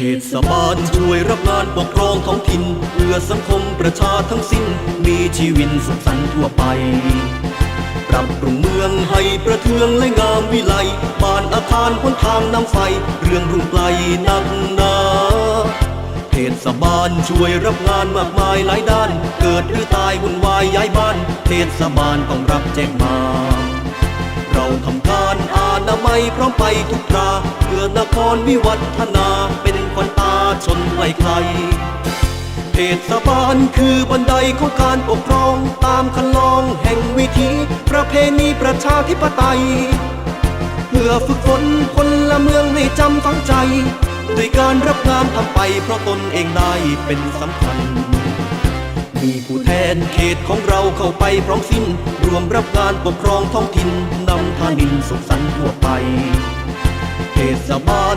เทศบาลช่วยรับงานปกครองท้องถิ่นเพื่อสังคมประชาทั้งสิ้น มีชีวิตสุขสันต์ทั่วไป ปรับปรุงเมืองให้ประเทืองและงามวิไลบ้านอาคารหนทางน้ำไฟ เรื่องรุ่งไกลนักหนาเทศบาลช่วยรับงานมากมายหลายด้าน เกิดหรือตายวุ่นวายย้ายบ้าน เทศบาลต้องรับแจ้งมาเราทำการอาณาไมยพร้อมไปทุกคราเพื่อนครวิวัฒนา ชนไกลใครเทศบาลคือบันไดของการปกครองตามคันลองแห่งวิถีประเพณีประชาธิปไตย เพื่อฝึกฝนคนละเมืองให้จำฝังใจด้วยการรับงานทำไปเพราะตนเองได้เป็นสำคัญ มีผู้แทนเขตของเราเข้าไปพร้อมสิ้น รวมรับงานปกครองท้องถิ่นนำทานินสุขสันต์ทั่วไป เทศบาล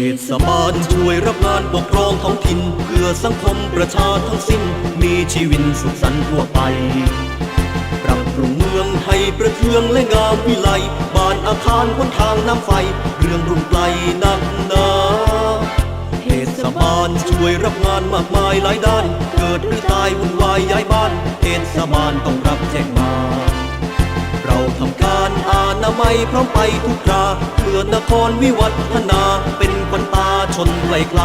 เทศบาลช่วยรับงานปกครองท้องถิ่น เพื่อสังคมประชาทั้งสิ้น มีชีวิตสุขสันต์ทั่วไปปรับปรุงเมืองให้ประเทืองและงามวิไลบ้านอาคารหนทางน้ำไฟ เรื่องรุ่งไกลนักหนาเทศบาลช่วยรับงานมากมายหลายด้าน เกิดหรือตายวุ่นวายย้ายบ้านเทศบาลต้องรับแจ้งมา พร้อมไปทุกคราเพื่อนครวิวัฒนาเป็นควันตาชนไกลไกล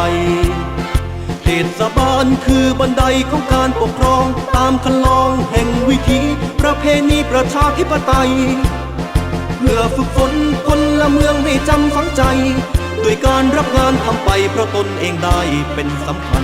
เทศบาลคือบันไดของการปกครอง ตามคันลองแห่งวิถีประเพณีประชาธิปไตย เพื่อฝึกฝนคนละเมืองให้จำฝังใจด้วยการรับงานทำไปเพราะตนเองได้เป็นสำคัญ